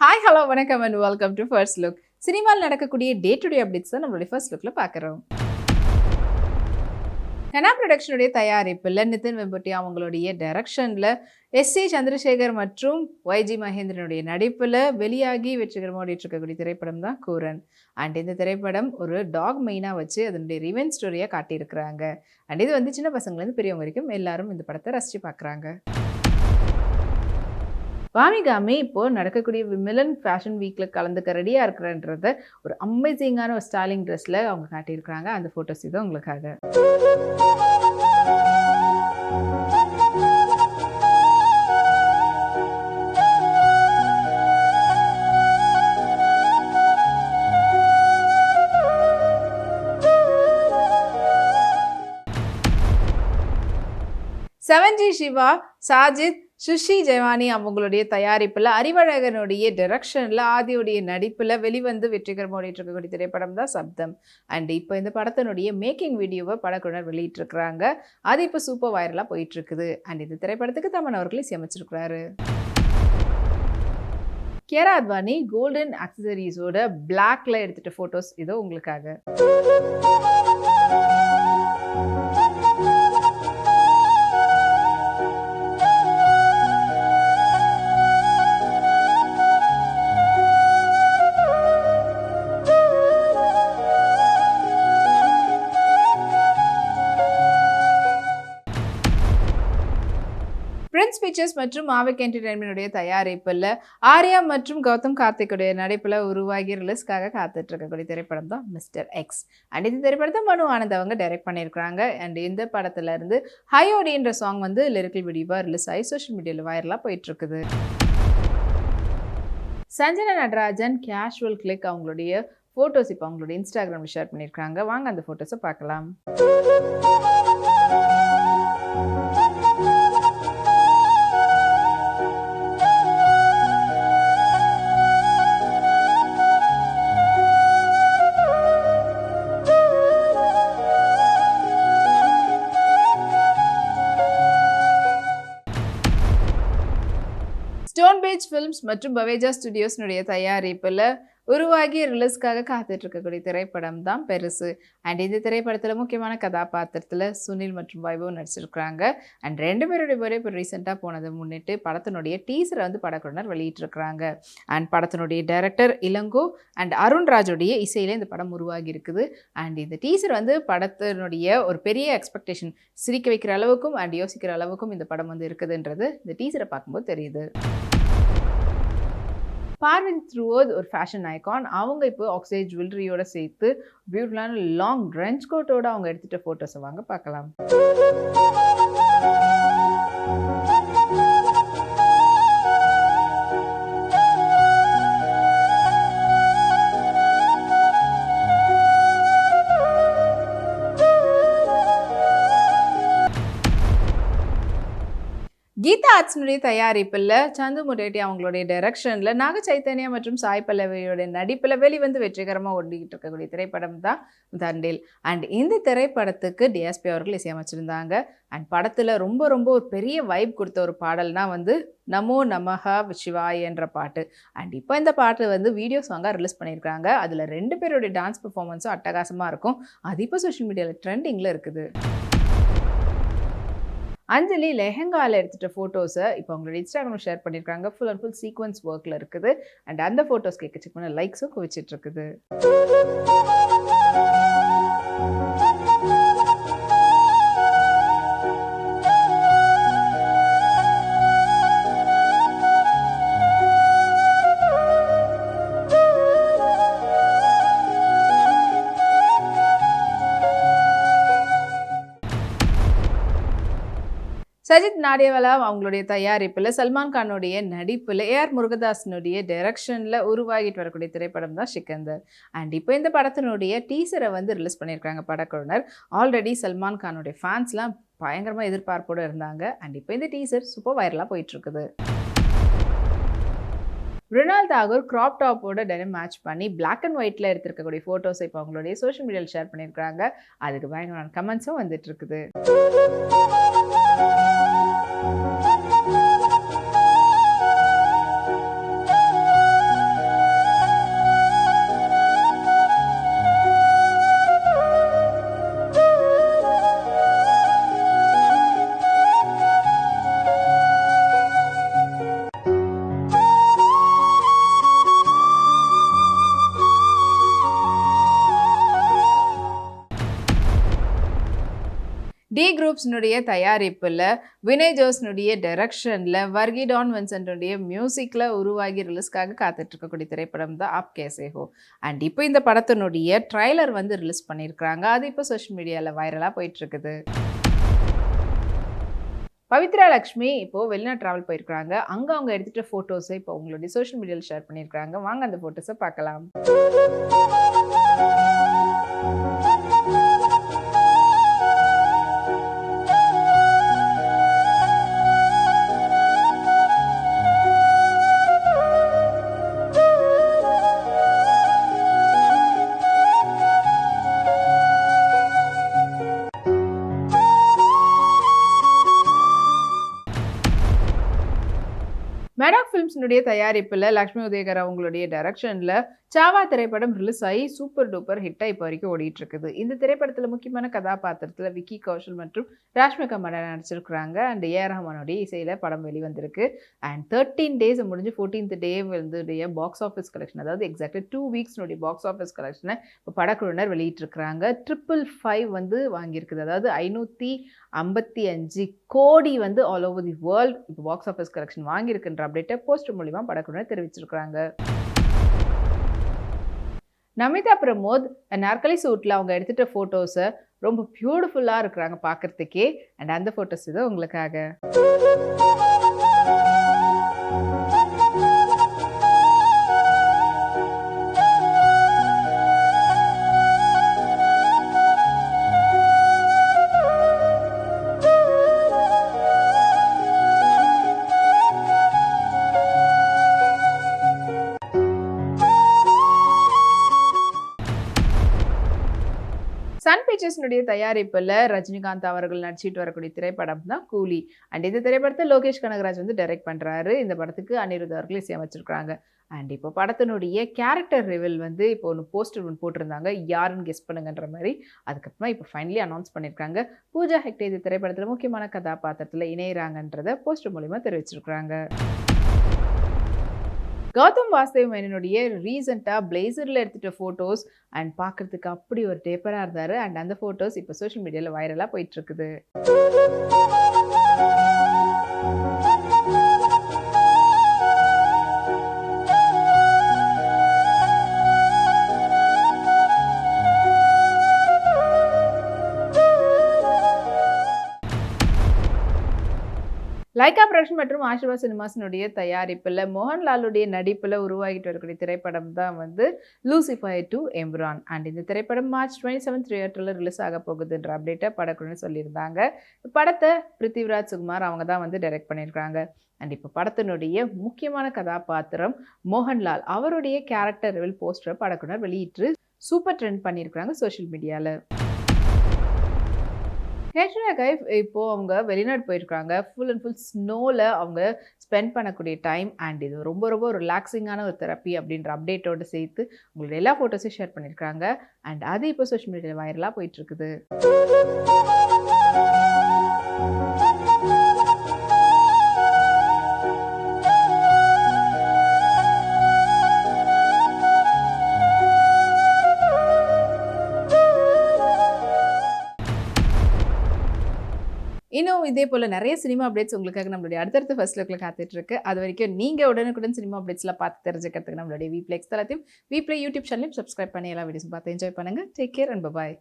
Hi hello வணக்கம் and welcome to First Look சினிமாவில் நடக்கக்கூடிய டே டு டே அப்டேட்ஸ் தான் நம்மளுடைய ஃபர்ஸ்ட் லுக்கில் பார்க்குறோம். கனா ப்ரொடக்ஷனுடைய தயாரிப்பில் நிதின் வெம்பட்டி அவங்களுடைய டைரக்ஷனில் எஸ் ஏ சந்திரசேகர் மற்றும் ஒய்ஜி மகேந்திரனுடைய நடிப்பில் வெளியாகி வெற்றிகரமாக ஓடிட்டு இருக்கக்கூடிய திரைப்படம் தான் கூரன். அண்ட் இந்த திரைப்படம் ஒரு டாக் மெயினாக வச்சு அதனுடைய ரிவென் ஸ்டோரியாக காட்டியிருக்கிறாங்க. அண்ட் இது வந்து சின்ன பசங்கள்லேருந்து பெரியவங்க வரைக்கும் எல்லாரும் இந்த படத்தை ரசித்து பார்க்குறாங்க. வாமிகாமி இப்போது நடக்கக்கூடிய விமிலன் ஃபேஷன் வீக்கில் கலந்துக்க ரெடியாக இருக்கிறன்றத ஒரு அமேசிங்கான ஒரு ஸ்டாலிங் ட்ரெஸ்ஸில் அவங்க காட்டியிருக்கிறாங்க. அந்த ஃபோட்டோஸ் இது உங்களுக்காக. செவன்ஜி சிவா சாஜித் சுஷி ஜெவானி அவங்களுடைய தயாரிப்பில் அறிவழகனுடைய டிரெக்ஷனில் ஆதியுடைய நடிப்பில் வெளிவந்து வெற்றிகரமாக இருக்கக்கூடிய திரைப்படம் தான் சப்தம். அண்ட் இப்போ இந்த படத்தினுடைய மேக்கிங் வீடியோவை படக்குழுனர் வெளியிட்டிருக்கிறாங்க. அது இப்போ சூப்பர் வைரலாக போயிட்டுருக்குது. அண்ட் இந்த திரைப்படத்துக்கு தமன் அவர்களே இசையமைச்சிருக்கிறாரு. கேரா அத்வானி கோல்டன் அக்சசரிஸோட பிளாக்ல எடுத்துட்ட ஃபோட்டோஸ் இதோ உங்களுக்காக. பிக்சர்ஸ் மற்றும் மாவிக் என்டர்டைன்மெண்டுடைய தயாரிப்பில் ஆர்யா மற்றும் கௌதம் கார்த்திக்குடைய நடிப்பில் உருவாகி ரிலீஸ்க்காக காத்துட்டு இருக்கக்கூடிய திரைப்படம் தான் மிஸ்டர் எக்ஸ் அண்ட் இந்த திரைப்படத்தை மனு ஆனந்த் அவங்க டைரக்ட் பண்ணியிருக்கிறாங்க அண்ட் இந்த படத்துல இருந்து ஹையோடின்ற சாங் வந்து லிரிக்கல் வீடியோவாக ரிலீஸ் ஆகி சோஷியல் மீடியாவில் வைரலாக போயிட்டுருக்குது சஞ்சனா நடராஜன் கேஷுவல் கிளிக் அவங்களுடைய ஃபோட்டோஸ் இப்போ அவங்களுடைய இன்ஸ்டாகிராமில் ஷேர் பண்ணியிருக்காங்க வாங்க அந்த ஃபோட்டோஸை பார்க்கலாம். ஃபிலிம்ஸ் மற்றும் பவேஜா ஸ்டுடியோஸ்னுடைய தயாரிப்பில் உருவாகி ரிலீஸ்க்காக காத்துட்டு இருக்கக்கூடிய திரைப்படம் தான் பெருசு. அண்ட் இந்த திரைப்படத்தில் முக்கியமான கதாபாத்திரத்தில் சுனில் மற்றும் வைபவ் நடிச்சிருக்கிறாங்க. அண்ட் ரெண்டு பேருடைய பேரே இப்போ ரீசெண்டாக போனதை முன்னிட்டு படத்தினுடைய டீசரை வந்து படக்குழுனர் வெளியிட்டிருக்கிறாங்க. அண்ட் படத்தினுடைய டைரக்டர் இளங்கோ அண்ட் அருண்ராஜுடைய இசையில் இந்த படம் உருவாகி இருக்குது அண்ட் இந்த டீசர் வந்து படத்தினுடைய ஒரு பெரிய எக்ஸ்பெக்டேஷன் சிரிக்க வைக்கிற அளவுக்கும் அண்ட் யோசிக்கிற அளவுக்கும் இந்த படம் வந்து இருக்குதுன்றது இந்த டீசரை பார்க்கும்போது தெரியுது. பார்வின் த்ரூவர்த் ஒரு ஃபேஷன் ஐக்கான் அவங்க இப்போ ஆக்சைட் ஜுவல்லரியோட சேர்த்து பியூட்டிஃபுல்லான லாங் ட்ரெஞ்ச் கோட்டோட அவங்க எடுத்துகிட்ட ஃபோட்டோஸை வாங்க பார்க்கலாம். ஆர்ட்ஸினுடைய தயாரிப்பில் சந்து முரேட்டி அவங்களுடைய டைரக்ஷனில் நாக சைத்தன்யா மற்றும் சாய் பல்லவியோட நடிப்பில் வெளிவந்து வெற்றிகரமாக ஓடிக்கிட்டு இருக்கக்கூடிய திரைப்படம் தான் தண்டில். அண்ட் இந்த திரைப்படத்துக்கு டிஎஸ்பி அவர்கள் இசையமைச்சிருந்தாங்க. அண்ட் படத்தில் ரொம்ப ரொம்ப ஒரு பெரிய வைப் கொடுத்த ஒரு பாடல்னா வந்து நமோ நமஹா சிவாய் என்ற பாட்டு. அண்ட் இப்போ இந்த பாட்டு வந்து வீடியோ சாங்காக ரிலீஸ் பண்ணியிருக்காங்க அதில் ரெண்டு பேருடைய டான்ஸ் பெர்ஃபார்மன்ஸும் அட்டகாசமாக இருக்கும். அது இப்போ சோஷியல் மீடியாவில் ட்ரெண்டிங்கில் இருக்குது. அஞ்சலி லெஹங்காவில் எடுத்துகிட்ட ஃபோட்டோஸை இப்போ அவங்களோட இன்ஸ்டாகிராம் ஷேர் பண்ணியிருக்காங்க ஃபுல் அண்ட் ஃபுல் சீக்வன்ஸ் ஒர்க்கில் இருக்குது. அண்ட் அந்த ஃபோட்டோஸ் கேட்க செக் பண்ண லைக்ஸும் குவிச்சிட்டு சஜித் நாடியவாலா அவங்களுடைய தயாரிப்பில் சல்மான் கானுடைய நடிப்பில் ஏஆர் முருகதாசனுடைய டைரக்ஷனில் உருவாகிட்டு வரக்கூடிய திரைப்படம் தான் சிக்கந்தர். அண்ட் இப்போ இந்த படத்தினுடைய டீசரை வந்து ரிலீஸ் பண்ணியிருக்காங்க படக்குழுனர் ஆல்ரெடி சல்மான் கானுடைய ஃபேன்ஸ்லாம் பயங்கரமாக எதிர்பார்ப்போடு இருந்தாங்க. அண்ட் இப்போ இந்த டீசர் சூப்பர் வைரலாக போயிட்டுருக்குது. ரினால் தாகூர் கிராப் டாப்போட டெனம் மேட்ச் பண்ணி பிளாக் அண்ட் ஒயிட்டில் எடுத்திருக்கக்கூடிய ஃபோட்டோஸ் இப்போ அவங்களுடைய சோஷியல் மீடியாவில் ஷேர் பண்ணியிருக்காங்க. அதுக்கு பயங்கரமான கமெண்ட்ஸும் வந்துட்டு இருக்குது குரூப்ஸ்னுடைய தயாரிப்பில் வினய் ஜோஸ்னுடைய டைரக்ஷனில் வர்கி டான் வின்சென்ட்டுடைய மியூசிக்கில் உருவாகி ரிலீஸ்க்காக காத்துட்ருக்கக்கூடிய திரைப்படம் தான் ஆப் கேசே ஹோ அண்ட் இப்போ இந்த படத்தினுடைய ட்ரைலர் வந்து ரிலீஸ் பண்ணியிருக்கிறாங்க அது இப்போ சோஷியல் மீடியாவில் வைரலாக போயிட்டுருக்குது பவித்ரா லக்ஷ்மி இப்போ வெளிநாடு ட்ராவல் போயிருக்காங்க அங்கே அவங்க எடுத்துகிட்ட ஃபோட்டோஸை இப்போ உங்களுடைய சோஷியல் மீடியாவில் ஷேர் பண்ணியிருக்கிறாங்க வாங்க அந்த ஃபோட்டோஸை பார்க்கலாம். ஃபிலிம்ஸினுடைய தயாரிப்பில் லக்ஷ்மி உதயகர் அவங்களுடைய டைரக்ஷனில் சாவா திரைப்படம் ரிலீஸ் ஆகி சூப்பர் டூப்பர் ஹிட்டாக இப்போ வரைக்கும் ஓடிட்டு இருக்குது இந்த திரைப்படத்தில் முக்கியமான கதாபாத்திரத்தில் விக்கி கௌஷல் மற்றும் ராஷ்மிகா மன்னன் நடிச்சிருக்கிறாங்க. அண்ட் ஏ ரஹ்மானுடைய இசையில் படம் வெளிவந்திருக்கு. அண்ட் தேர்ட்டீன் டேஸ் முடிஞ்சு ஃபோர்டீன்த் டே வந்துடைய பாக்ஸ் ஆஃபீஸ் கலெக்ஷன் அதாவது எக்ஸாக்ட்லி டூ வீக்ஸ்னுடைய பாக்ஸ் ஆஃபீஸ் கலெக்ஷனை இப்போ படக்குழுவினர் வெளியிட்டிருக்கிறாங்க. ட்ரிபிள் ஃபைவ் வந்து வாங்கியிருக்குது. அதாவது ஐநூற்றி ஐம்பத்தி அஞ்சு கோடி வந்து ஆல் ஓவர் தி வேர்ல்டு இப்போ பாக்ஸ் ஆஃபீஸ் கலெக்ஷன் வாங்கியிருக்குன்ற அப்டேட்டை போஸ்டர் மூலிமா படக்குழுவினர் தெரிவிச்சிருக்கிறாங்க. நமிதா பிரமோத் நாற்காலி சூட்டில் அவங்க எடுத்துகிட்ட ஃபோட்டோஸை ரொம்ப பியூட்டிஃபுல்லாக இருக்கிறாங்க பார்க்குறதுக்கே அண்ட் அந்த ஃபோட்டோஸ் இது உங்களுக்காக. சன் பிக்சர்ஸ்னுடைய தயாரிப்பில் ரஜினிகாந்த் அவர்கள் நடிச்சிட்டு வரக்கூடிய திரைப்படம் தான் கூலி. அண்ட் இந்த திரைப்படத்தை லோகேஷ் கனகராஜ் வந்து டைரக்ட் பண்ணுறாரு இந்த படத்துக்கு அனிருத் அவர்கள் இசையமைச்சிருக்கிறாங்க அண்ட் இப்போ படத்தினுடைய கேரக்டர் ரிவில் வந்து இப்போ ஒன்று போஸ்டர் ஒன்று போட்டிருந்தாங்க. யாருன்னு கெஸ் பண்ணுங்கன்ற மாதிரி. அதுக்கப்புறமா இப்போ ஃபைனலி அனௌன்ஸ் பண்ணியிருக்காங்க பூஜா ஹெக்டே இந்த திரைப்படத்தில் முக்கியமான கதாபாத்திரத்தில் இணையிறாங்கன்றத போஸ்டர் மூலிமா தெரிவிச்சிருக்கிறாங்க. கௌதம் வாசுதேவ் மேனனுடைய ரீசெண்டாக பிளேசரில் எடுத்துகிட்ட ஃபோட்டோஸ் அண்ட் பார்க்குறதுக்கு அப்படி ஒரு டேப்பராக இருந்தார். அண்ட் அந்த ஃபோட்டோஸ் இப்போ சோஷியல் மீடியாவில் வைரலாக போயிட்டுருக்குது லைகா மற்றும் ஆஷிர்வாத் சினிமாஸினுடைய தயாரிப்பில் மோகன்லாலுடைய நடிப்பில் உருவாகிட்டு வரக்கூடிய திரைப்படம் தான் வந்து லூசிஃபை டு எம்ரான் அண்ட் இந்த திரைப்படம் மார்ச் டுவெண்ட்டி செவன் தியேட்டரில் ரிலீஸ் ஆக போகுதுன்ற அப்டேட்டை படக்குழுன்னு சொல்லியிருந்தாங்க. படத்தை பிருத்திவிராஜ் சுகுமார் அவங்க தான் வந்து டைரக்ட் பண்ணியிருக்காங்க அண்ட் இப்போ படத்தினுடைய முக்கியமான கதாபாத்திரம் மோகன்லால். அவருடைய கேரக்டர் ரிவல் போஸ்டரை படக்குனர் வெளியிட்டு சூப்பர் ட்ரெண்ட் பண்ணியிருக்கிறாங்க சோஷியல் மீடியாவில் கேட்ரினா கைஃப் இப்போது அவங்க வெளிநாடு போயிருக்காங்க ஃபுல் அண்ட் ஃபுல் ஸ்னோவில் அவங்க ஸ்பெண்ட் பண்ணக்கூடிய டைம் அண்ட் இது ரொம்ப ரொம்ப ரிலாக்ஸிங்கான ஒரு தெரப்பி அப்படின்ற அப்டேட்டோடு சேர்த்து உங்களோட எல்லா ஃபோட்டோஸையும் ஷேர் பண்ணியிருக்காங்க. அண்ட் அது இப்போ சோஷியல் மீடியாவில் வைரலாக போயிட்டுருக்குது இன்னும் இதே போல் நிறைய சினிமா அப்டேட்ஸ் உங்களுக்காக நம்மளுடைய அடுத்தடுத்த ஃபர்ஸ்ட் லுக்கில் காத்துட்ருக்கு. அது வரைக்கும் நீங்கள் உடனுக்குடன் சினிமா அப்டேட்ஸ்லாம் பார்த்து தெரிஞ்சுக்கிறதுக்கு நம்மளுடைய வீப்ளே எக்ஸ் தளத்தையும் வீப்ளே யூடியூப் சேனலையும் சப்ஸ்கிரைப் பண்ணி எல்லா வீடியோஸும் பார்த்து என்ஜாய் பண்ணுங்கள் டேக் கேர் அண்ட் பாய்